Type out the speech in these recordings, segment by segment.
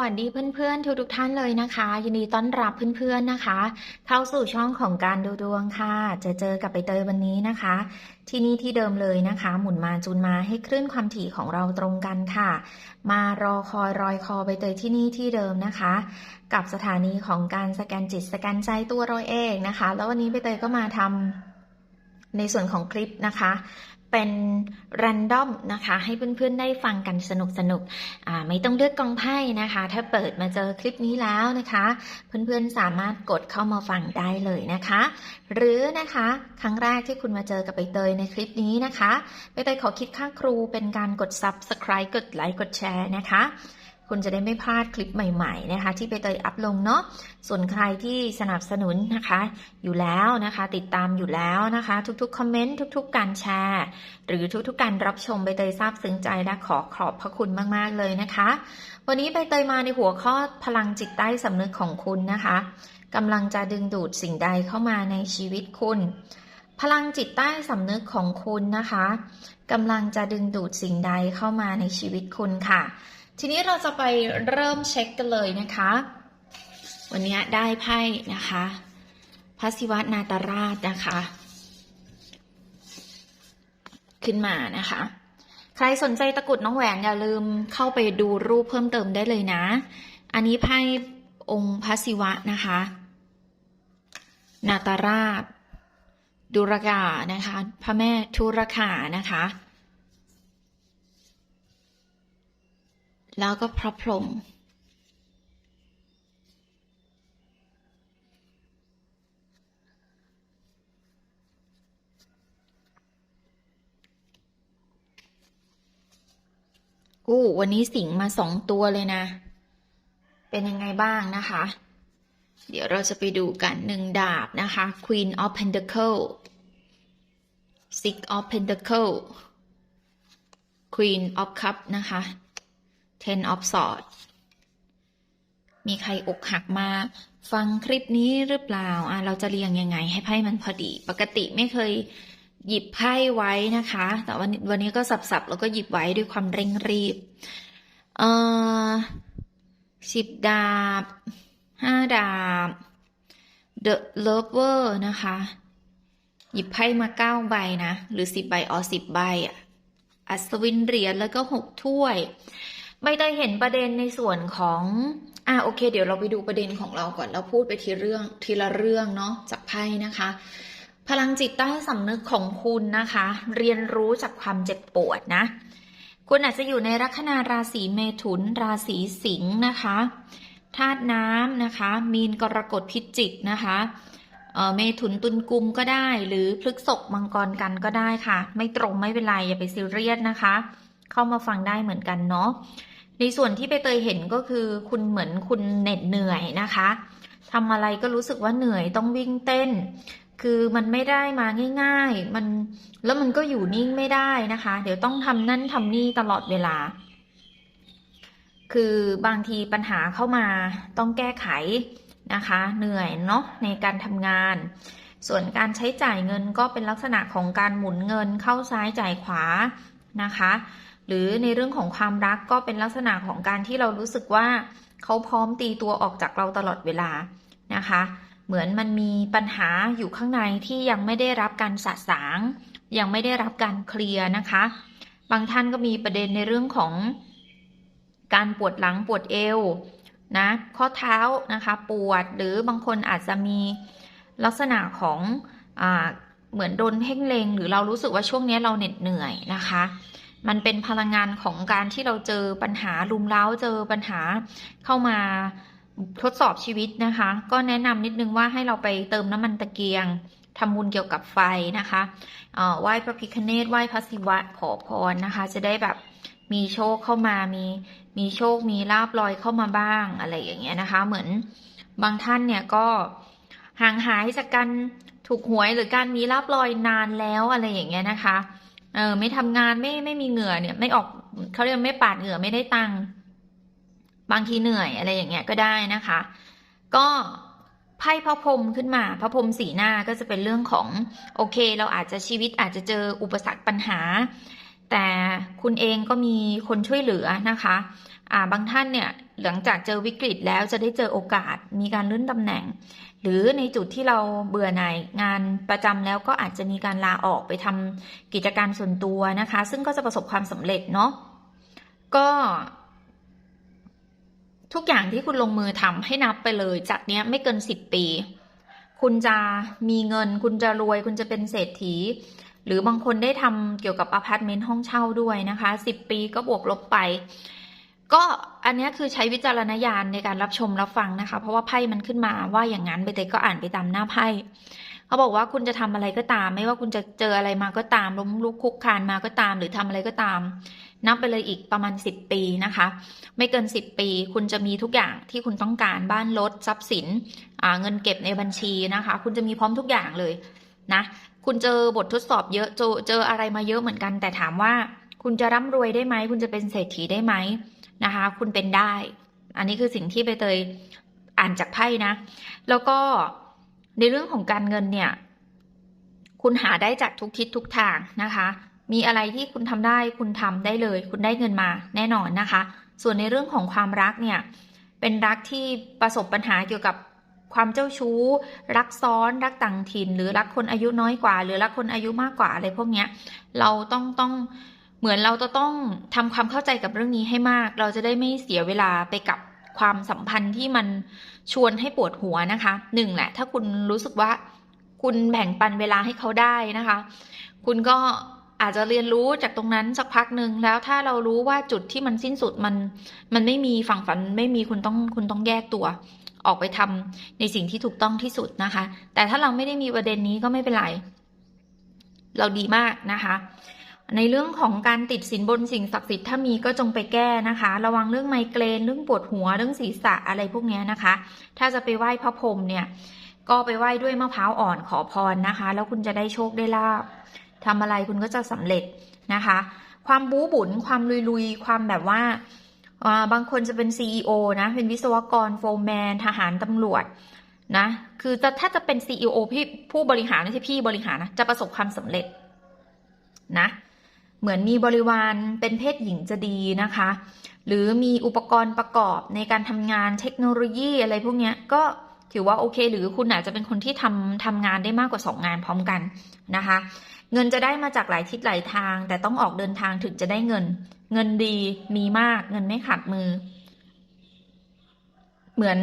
วัสดีเพื่อนๆ ทุกๆท่านเลยนะคะ ยินดีต้อนรับเพื่อนๆนะคะ เข้าสู่ช่องของการดูดวงค่ะ จะเจอกับใบเตยวันนี้นะคะ ที่นี่ที่เดิมเลยนะคะ หมุนมาจูนมาให้คลื่นความถี่ของเราตรงกันค่ะ มารอคอยรอยคอใบเตยที่นี่ที่เดิมนะคะ กับสถานีของการสแกนจิตสแกนใจตัวเราเองนะคะ แล้ววันนี้ใบเตยก็มาทำในส่วนของคลิปนะคะ เป็นรันดอมนะคะให้เพื่อนๆได้ฟังกันสนุกสนุกๆไม่ต้องเลือกกองไพ่นะคะ ถ้าเปิดมาเจอคลิปนี้แล้วนะคะ เพื่อนๆสามารถกดเข้ามาฟังได้เลยนะคะ หรือนะคะครั้งแรกที่คุณมาเจอกับใบเตยในคลิปนี้นะคะใบเตยขอคิดค่าครูเป็นการกด subscribe กดไลค์กดแชร์นะคะ คุณจะได้ไม่พลาดคลิปใหม่ๆนะคะ ที่ใบเตยอัพลงเนาะส่วนใครที่สนับสนุนนะคะ อยู่แล้วนะคะ ติดตามอยู่แล้วนะคะ ทุกๆคอมเมนต์ทุก ๆ การแชร์ หรือทุกๆการรับชมใบเตยซาบซึ้งใจและขอขอบพระคุณมากๆเลยนะคะ วันนี้ใบเตยมาในหัวข้อพลังจิตใต้สำนึกของคุณนะคะกำลังจะดึงดูดสิ่งใดเข้ามาในชีวิตคุณ พลังจิตใต้สำนึกของคุณนะคะกำลังจะดึงดูดสิ่งใดเข้ามาในชีวิตคุณค่ะ ทีนี้เราจะไปเริ่มเช็คกันเลยนะคะ วันนี้ได้ไพ่นะคะพระศิวะนาตราชนะคะ ขึ้นมานะคะ ใครสนใจตะกรุดน้องแหวนอย่าลืมเข้าไปดูรูปเพิ่มเติมได้เลยนะ อันนี้ไพ่องค์พระศิวะนะคะ นาตราชดุรกานะคะ พระแม่ทุรคานะคะ แล้วก็พระพรหมอู้วันนี้สิงมาสองตัวเลยนะ เป็นยังไงบ้างนะคะ เดี๋ยวเราจะไปดูกันหนึ่งดาบนะคะ Queen of Pentacle Six of Pentacle Queen of Cup นะคะ Ten of Swords มีใครอกหักมาฟังคลิปนี้หรือเปล่าอะเราจะเรียงยังไงให้ไพ่มันพอดี ปกติไม่เคยหยิบไพ่ไว้นะคะ แต่วันวันนี้ก็สับๆแล้วก็หยิบไว้ด้วยความเร่งรีบ เอ่อสิบดาบห้าดาบ The Lover นะคะ หยิบไพ่มาเก้าใบนะ หรือสิบใบอ๋อสิบใบอะอัศวินเหรียญแล้วก็หกถ้วย ไม่ได้เห็นประเด็นในส่วนของอ่าโอเค เดี๋ยวเราไปดูประเด็นของเราก่อนเราพูดไปทีเรื่องทีละเรื่องเนาะจากไพ่นะคะ พลังจิตใต้สำนึกของคุณนะคะ เรียนรู้จากความเจ็บปวดนะ คุณอาจจะอยู่ในลัคนาราศีเมถุน ราศีสิงห์นะคะธาตุน้ำนะคะ มีนกรกฎพิจิกนะคะเอ่อเมถุนตุลกุมก็ได้ หรือพฤกษกมังกรกันก็ได้ค่ะ ไม่ตรงไม่เป็นไรอย่าไปซีเรียสนะคะ เข้ามาฟังได้เหมือนกันเนาะ ในส่วนที่ไปเตยเห็นก็คือคุณเหมือนคุณเหน็ดเหนื่อยนะคะทำอะไรก็รู้สึกว่าเหนื่อยต้องวิ่งเต้น คือมันไม่ได้มาง่าย ๆ มันแล้วมันก็อยู่นิ่งไม่ได้นะคะ เดี๋ยวต้องทำนั่นทำนี่ตลอดเวลา คือบางทีปัญหาเข้ามาต้องแก้ไขนะคะ เหนื่อยเนาะในการทำงาน ส่วนการใช้จ่ายเงินก็เป็นลักษณะของการหมุนเงินเข้าซ้ายจ่ายขวานะคะ หรือในเรื่องของความรักก็เป็นลักษณะของการที่เรารู้สึกว่าเขาพร้อมตีตัวออกจากเราตลอดเวลานะคะ เหมือนมันมีปัญหาอยู่ข้างในที่ยังไม่ได้รับการสะสาง ยังไม่ได้รับการเคลียร์นะคะ บางท่านก็มีประเด็นในเรื่องของการปวดหลังปวดเอวนะข้อเท้านะคะปวดหรือบางคนอาจจะมีลักษณะของอเหมือนโดนเพ่งเลงหรือเรารู้สึกว่าช่วงนี้เราเหน็ดเหนื่อยนะคะ มันเป็นพลังงานของการที่เราเจอปัญหาลุมเล้าเจอปัญหาเข้ามาทดสอบชีวิตนะคะ ก็แนะนำนิดนึงว่าให้เราไปเติมน้ำมันตะเกียงทำบุญเกี่ยวกับไฟนะคะไหว้พระพิคเนตไหว้พระศิวะขอพรนะคะ จะได้แบบมีโชคเข้ามามีมีโชคมีลาบลอยเข้ามาบ้างอะไรอย่างเงี้ยนะคะ เหมือนบางท่านเนี่ยก็ห่างหายจากการถูกหวยหรือการมีลาบลอยนานแล้วอะไรอย่างเงี้ยนะคะ เออ ไม่ทำงานไม่ไม่มีเหงื่อเนี่ย ไม่ออกเขาเรียกไม่ปาดเหงื่อไม่ได้ตังค์บางทีเหนื่อยอะไรอย่างเงี้ยก็ได้นะคะ ก็ไพ่พระพรหมขึ้นมาพระพรหมสีหน้าก็จะเป็นเรื่องของ โอเค เราอาจจะชีวิตอาจจะเจออุปสรรคปัญหา แต่คุณเองก็มีคนช่วยเหลือนะคะ บางท่านเนี่ยหลังจากเจอวิกฤตแล้วจะได้เจอโอกาสมีการเลื่อนตำแหน่ง หรือในจุดที่เราเบื่อหน่ายงานประจำแล้วก็อาจจะมีการลาออกไปทำกิจการส่วนตัวนะคะ ซึ่งก็จะประสบความสำเร็จเนาะก็ทุกอย่างที่คุณลงมือทำให้นับไปเลย จากเนี้ยไม่เกินสิบปี คุณจะมีเงิน คุณจะรวย คุณจะเป็นเศรษฐี หรือบางคนได้ทำเกี่ยวกับอพาร์ตเมนต์ห้องเช่าด้วยนะคะสิบปีก็บวกลบไป ก็อันนี้คือใช้วิจารณญาณในการรับชมรับฟังนะคะ เพราะว่าไพ่มันขึ้นมาว่าอย่างนั้นไปเตยก็อ่านไปตามหน้าไพ่เขาบอกว่าคุณจะทำอะไรก็ตาม ไม่ว่าคุณจะเจออะไรมาก็ตามล้มลุกคลุกคลานมาก็ตาม หรือทำอะไรก็ตาม นับไปเลยอีกประมาณสิบปีนะคะ ไม่เกินสิบปี คุณจะมีทุกอย่างที่คุณต้องการบ้านรถทรัพย์สินเงินเก็บในบัญชีนะคะ คุณจะมีพร้อมทุกอย่างเลยนะคุณเจอบททดสอบเยอะเจอเจออะไรมาเยอะเหมือนกัน แต่ถามว่า คุณจะร่ำรวยได้ไหม คุณจะเป็นเศรษฐีได้ไหม นะคะ คุณเป็นได้ อันนี้คือสิ่งที่ใบเตยอ่านจากไพ่นะ แล้วก็ในเรื่องของการเงินเนี่ย คุณหาได้จากทุกทิศทุกทางนะคะ มีอะไรที่คุณทำได้คุณทำได้เลย คุณได้เงินมาแน่นอนนะคะ ส่วนในเรื่องของความรักเนี่ย เป็นรักที่ประสบปัญหาเกี่ยวกับความเจ้าชู้ รักซ้อนรักต่างถิ่น หรือรักคนอายุน้อยกว่า หรือรักคนอายุมากกว่าอะไรพวกเนี้ย เราต้องต้อง เหมือนเราจะต้องทำความเข้าใจกับเรื่องนี้ให้มาก เราจะได้ไม่เสียเวลาไปกับความสัมพันธ์ที่มันชวนให้ปวดหัวนะคะหนึ่งแหละ ถ้าคุณรู้สึกว่า คุณแบ่งปันเวลาให้เขาได้นะคะ คุณก็อาจจะเรียนรู้จากตรงนั้นสักพักหนึ่งแล้วถ้าเรารู้ว่าจุดที่มันสิ้นสุดมัน มันไม่มีฝั่งฝันไม่มีคุณต้องคุณต้องแยกตัว ออกไปทำในสิ่งที่ถูกต้องที่สุดนะคะ แต่ถ้าเราไม่ได้มีประเด็นนี้ก็ไม่เป็นไร เราดีมากนะคะ ในเรื่องของการติดสินบนสิ่งศักดิ์สิทธิ์ถ้ามีก็จงไปแก้นะคะ ระวังเรื่องไมเกรนเรื่องปวดหัวเรื่องศีรษะอะไรพวกนี้นะคะ ถ้าจะไปไหว้พระพรหมเนี่ย ก็ไปไหว้ด้วยมะพร้าวอ่อนขอพรนะคะ แล้วคุณจะได้โชคได้ลาบทำอะไรคุณก็จะสำเร็จนะคะ ความบู๊บุญความลุยๆ ความแบบว่าบางคนจะเป็น CEO นะ เป็นวิศวกรโฟร์แมน ทหารตำรวจนะ คือจะถ้าจะเป็น CEO พี่ผู้บริหารไม่ใช่พี่บริหารนะ จะประสบความสำเร็จนะ เหมือนมีบริวารเป็นเพศหญิงจะดีนะคะ หรือมีอุปกรณ์ประกอบในการทำงานเทคโนโลยีอะไรพวกนี้ก็ถือว่าโอเค หรือคุณอาจจะเป็นคนที่ทำทำงานได้มากกว่าสองงานพร้อมกันนะคะ เงินจะได้มาจากหลายทิศหลายทาง แต่ต้องออกเดินทางถึงจะได้เงิน เงินดีมีมากเงินไม่ขาดมือ เหมือน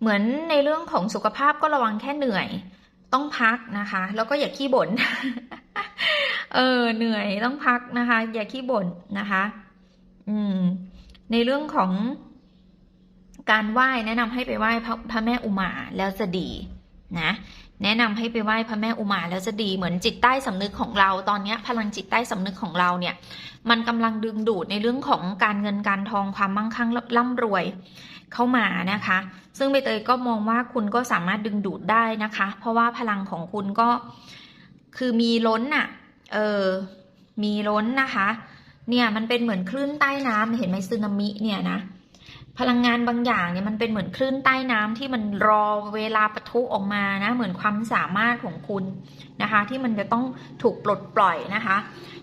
เหมือนในเรื่องของสุขภาพก็ระวังแค่เหนื่อย ต้องพักนะคะ แล้วก็อย่าขี้บ่นเออเหนื่อยต้องพักนะคะ อย่าขี้บ่นนะคะ อืม ในเรื่องของการไหว้แนะนำให้ไปไหว้พระพระแม่อุมาแล้วจะดีนะ แนะนำให้ไปไหว้พระแม่อุมาแล้วจะดีเหมือนจิตใต้สำนึกของเราตอนนี้พลังจิตใต้สำนึกของเราเนี่ย มันกำลังดึงดูดในเรื่องของการเงินการทองความมั่งคั่งร่ำรวยเข้ามานะคะ ซึ่งใบเตยก็มองว่าคุณก็สามารถดึงดูดได้นะคะ เพราะว่าพลังของคุณก็คือมีล้นอะ่ะเออมีล้นนะคะ เนี่ยมันเป็นเหมือนคลื่นใต้น้ำเห็นไหมซึนามิเนี่ยนะ พลังงานบางอย่างเนี่ยมันเป็นเหมือนคลื่นใต้น้ำที่มันรอเวลาปะทุออกมานะ เหมือนความสามารถของคุณนะคะ ที่มันจะต้องถูกปลดปล่อยนะคะ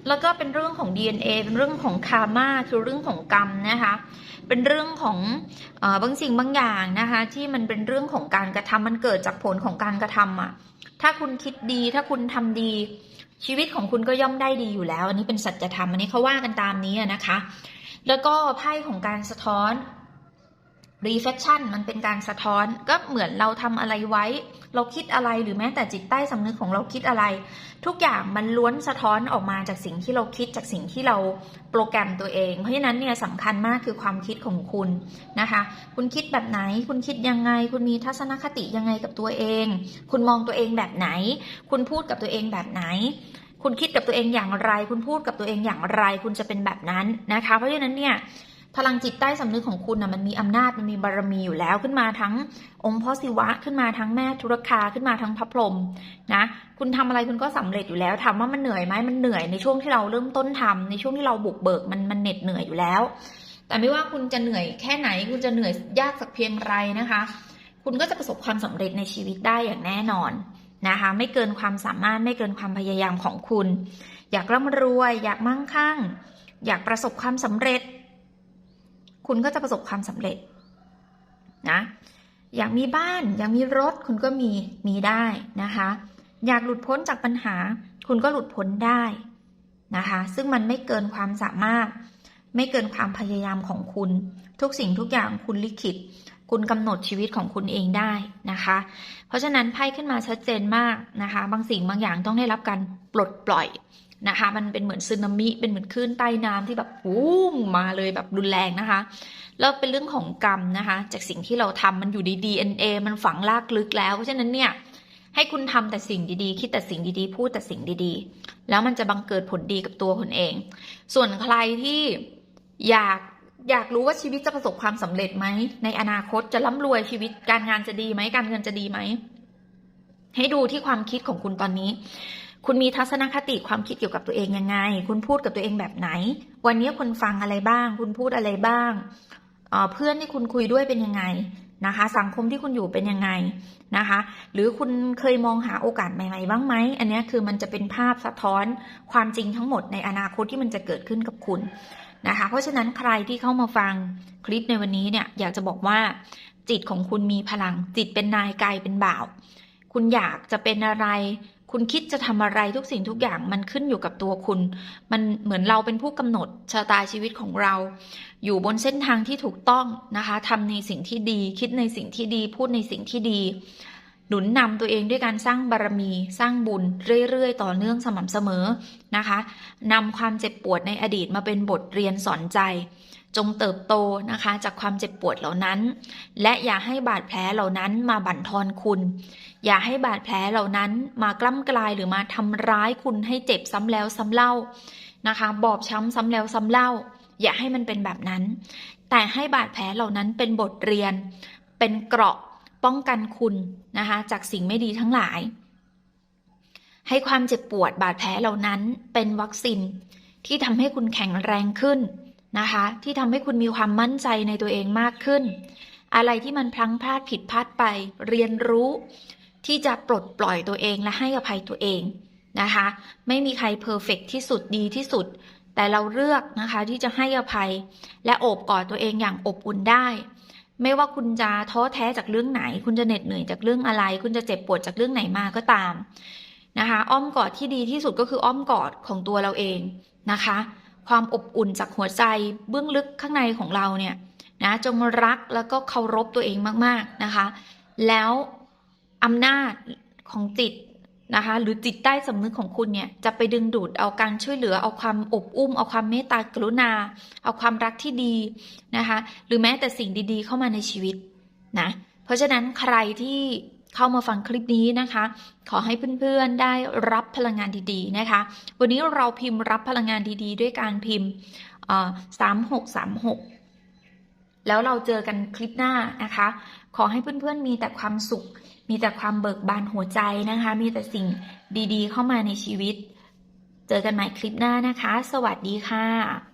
แล้วก็เป็นเรื่องของ DNA เป็นเรื่องของคาร์มาคือเรื่องของกรรมนะคะ เป็นเรื่องของอบางสิ่งบางอย่างนะคะ ที่มันเป็นเรื่องของการกระทำมันเกิดจากผลของการกระทำอะ ถ้าคุณคิดดี ถ้าคุณทำดี ชีวิตของคุณก็ย่อมได้ดีอยู่แล้ว อันนี้เป็นสัจธรรมอันนี้เขาว่ากันตามนี้นะคะ แล้วก็ไพ่ของการสะท้อน reflection มันเป็นการสะท้อนก็เหมือนเราทำอะไรไว้ เราคิดอะไรหรือแม้แต่จิตใต้สำนึกของเราคิดอะไร ทุกอย่างมันล้วนสะท้อนออกมาจากสิ่งที่เราคิดจากสิ่งที่เราโปรแกรมตัวเอง เพราะฉะนั้นเนี่ยสำคัญมากคือความคิดของคุณนะคะ คุณคิดแบบไหน คุณคิดยังไง คุณมีทัศนคติยังไงกับตัวเอง คุณมองตัวเองแบบไหน คุณพูดกับตัวเองแบบไหนคุณคิดกับตัวเองอย่างไร คุณพูดกับตัวเองอย่างไร คุณจะเป็นแบบนั้นนะคะ เพราะฉะนั้นเนี่ย พลังจิตใต้สำนึกของคุณนะมันมีอำนาจมันมีบารมีอยู่แล้วขึ้นมาทั้งองค์พ่อศิวะขึ้นมาทั้งแม่ธุรคาขึ้นมาทั้งพระพรหมนะคุณทำอะไรคุณก็สำเร็จอยู่แล้วถามว่ามันเหนื่อยไหมมันเหนื่อยในช่วงที่เราเริ่มต้นทำในช่วงที่เราบุกเบิกมันมันเหน็ดเหนื่อยอยู่แล้ว แต่ไม่ว่าคุณจะเหนื่อยแค่ไหน คุณจะเหนื่อยยากสักเพียงไรนะคะ คุณก็จะประสบความสำเร็จในชีวิตได้อย่างแน่นอนนะคะไม่เกินความสามารถไม่เกินความพยายามของคุณ อยากร่ำรวย อยากมั่งคั่ง อยากประสบความสำเร็จ คุณก็จะประสบความสำเร็จนะอยากมีบ้าน อยากมีรถคุณก็มีมีได้นะคะ อยากหลุดพ้นจากปัญหา คุณก็หลุดพ้นได้นะคะ ซึ่งมันไม่เกินความสามารถ ไม่เกินความพยายามของคุณ ทุกสิ่งทุกอย่างคุณลิขิต คุณกำหนดชีวิตของคุณเองได้นะคะ เพราะฉะนั้นไพ่ขึ้นมาชัดเจนมากนะคะ บางสิ่งบางอย่างต้องได้รับการปลดปล่อย นะคะ มันเป็นเหมือนสึนามิเป็นเหมือนคลื่นใต้น้ำที่แบบวูมมาเลยแบบรุนแรงนะคะแล้วเป็นเรื่องของกรรมนะคะ จากสิ่งที่เราทำมันอยู่ใน DNA มันฝังลากลึกแล้วเพราะฉะนั้นเนี่ยให้คุณทำแต่สิ่งดีๆ คิดแต่สิ่งดีๆ พูดแต่สิ่งดีๆ แล้วมันจะบังเกิดผลดีกับตัวคุณเอง ส่วนใครที่อยากอยากรู้ว่าชีวิตจะประสบความสำเร็จไหม ในอนาคตจะร่ำรวยชีวิตการงานจะดีไหม การเงินจะดีไหม ให้ดูที่ความคิดของคุณตอนนี้ คุณมีทัศนคติความคิดเกี่ยวกับตัวเองยังไง คุณพูดกับตัวเองแบบไหน วันนี้คุณฟังอะไรบ้าง คุณพูดอะไรบ้างเอ่อเพื่อนที่คุณคุยด้วยเป็นยังไงนะคะ สังคมที่คุณอยู่เป็นยังไงนะคะ หรือคุณเคยมองหาโอกาสใหม่ ๆ บ้างไหม อันนี้คือมันจะเป็นภาพสะท้อนความจริงทั้งหมดในอนาคตที่มันจะเกิดขึ้นกับคุณนะคะ เพราะฉะนั้นใครที่เข้ามาฟังคลิปในวันนี้เนี่ยอยากจะบอกว่าจิตของคุณมีพลังจิตเป็นนายกายเป็นบ่าว คุณอยากจะเป็นอะไร คุณคิดจะทำอะไรทุกสิ่งทุกอย่างมันขึ้นอยู่กับตัวคุณ มันเหมือนเราเป็นผู้กำหนดชะตาชีวิตของเรา อยู่บนเส้นทางที่ถูกต้องนะคะทำในสิ่งที่ดี คิดในสิ่งที่ดี พูดในสิ่งที่ดี หนุนนำตัวเองด้วยการสร้างบารมี สร้างบุญเรื่อยๆ ต่อเนื่องสม่ำเสมอนะคะนำความเจ็บปวดในอดีตมาเป็นบทเรียนสอนใจ จงเติบโตนะคะ จากความเจ็บปวดเหล่านั้น และอย่าให้บาดแผลเหล่านั้นมาบั่นทอนคุณ อย่าให้บาดแผลเหล่านั้นมากล้ำกลายหรือมาทำร้ายคุณให้เจ็บซ้ำแล้วซ้ำเล่านะคะ บอบช้ำซ้ำแล้วซ้ำเล่า อย่าให้มันเป็นแบบนั้น แต่ให้บาดแผลเหล่านั้นเป็นบทเรียน เป็นเกราะป้องกันคุณนะคะ จากสิ่งไม่ดีทั้งหลาย ให้ความเจ็บปวดบาดแผลเหล่านั้นเป็นวัคซีนที่ทำให้คุณแข็งแรงขึ้น นะคะ ที่ทำให้คุณมีความมั่นใจในตัวเองมากขึ้น อะไรที่มันพลั้งพลาดผิดพลาดไปเรียนรู้ ที่จะปลดปล่อยตัวเองและให้อภัยตัวเองนะคะ ไม่มีใครเพอร์เฟกที่สุดดีที่สุด แต่เราเลือกนะคะที่จะให้อภัย และโอบกอดตัวเองอย่างอบอุ่นได้ไม่ว่าคุณจะท้อแท้จากเรื่องไหน คุณจะเหน็ดเหนื่อยจากเรื่องอะไร คุณจะเจ็บปวดจากเรื่องไหนมาก็ตามนะคะ อ้อมกอดที่ดีที่สุดก็คืออ้อมกอดของตัวเราเองนะคะ ความอบอุ่นจากหัวใจเบื้องลึกข้างในของเราเนี่ยนะจงรักแล้วก็เคารพตัวเองมากๆนะคะ แล้วอำนาจของจิตนะคะหรือจิตใต้สำนึกของคุณเนี่ยจะไปดึงดูดเอาการช่วยเหลือเอาความอบอุ้ม เอาความเมตตากรุณา เอาความรักที่ดีนะคะ หรือแม้แต่สิ่งดีๆ เข้ามาในชีวิตนะเพราะฉะนั้นใครที่ เข้ามาฟังคลิปนี้นะคะ ขอให้เพื่อนๆได้รับพลังงานดีๆนะคะ วันนี้เราพิมพ์รับพลังงานดีๆ ด้วยการพิมพ์สามหกสามหกแล้วเราเจอกันคลิปหน้านะคะ ขอให้เพื่อนๆมีแต่ความสุข มีแต่ความเบิกบานหัวใจนะคะ มีแต่สิ่งดีๆ เข้ามาในชีวิต เจอกันใหม่คลิปหน้านะคะ สวัสดีค่ะ